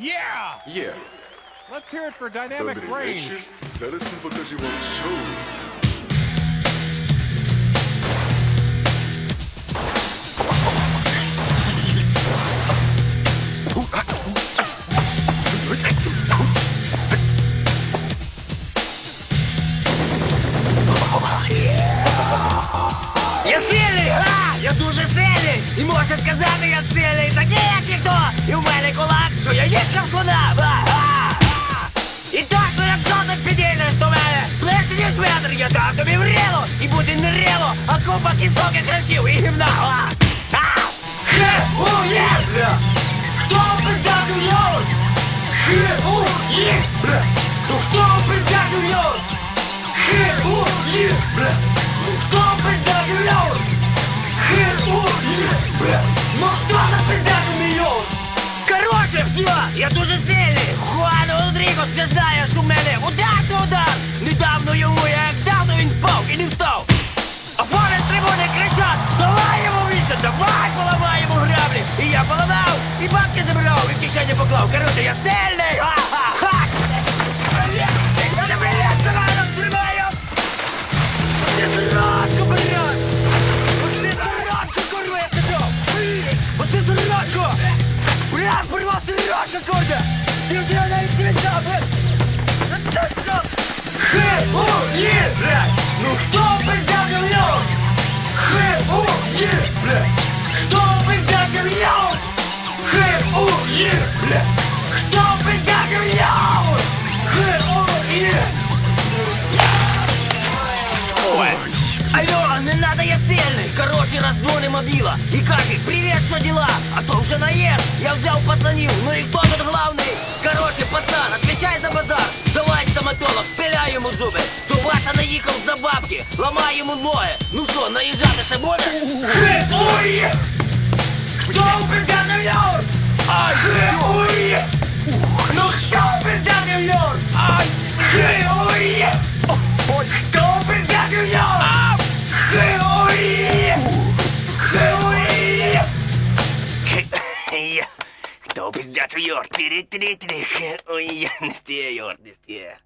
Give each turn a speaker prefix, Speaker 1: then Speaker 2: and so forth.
Speaker 1: Yeah!
Speaker 2: Є.
Speaker 1: Let's hear it for Dynamic
Speaker 2: Добрий
Speaker 1: Range.
Speaker 2: вечір. Зараз ми покажемо вам шоу.
Speaker 3: Я сильний, а! Я дуже сильний! І можна сказати, я сильний, такий як ніхто! я дам тобі вріло! І буде не ріло, а купа кісток і красів і гімна! А, а. Хе, у, є, бля! Хто пиздячив йод? Хе, у, є, бля! Ну хто пиздячив йод? Хе, у, є, бля! Ну хто пиздячив йод? Хе, у, є, бля! Ну хто запиздячив мільйон? Короче, все, я дуже сильний. забрав, і в кишені поклав. Короче, я сильний. Ха-ха-ха. Я не блядь, давай розтримаю. Ти зрадку, блядь. Оце зрадку, курва, я сказав. Оце зрадку. Бля, порвав сирочка, корда! Ти вже навіть не віддав, блядь! Хе, у, є, блядь! Ну хто пиздяв мільйон? Хе, у, є, блядь! сильный Короче, раздзвони мобила И каже, привет, что дела? А то уже наешь Я взял пацанил, ну и кто тут главный? Короче, пацан, отвечай за базар Давай, стоматолог, пиляй ему зубы Тубаша наїхав за бабки Ламай йому ноги Ну що, наїжджати ще буде? Хе-ує! Хто пиздяв мільйон? Хе-ує! Хто пиздячив йор? Тирі-тирі-тирі, хе-ує! Не стає йор, не стає.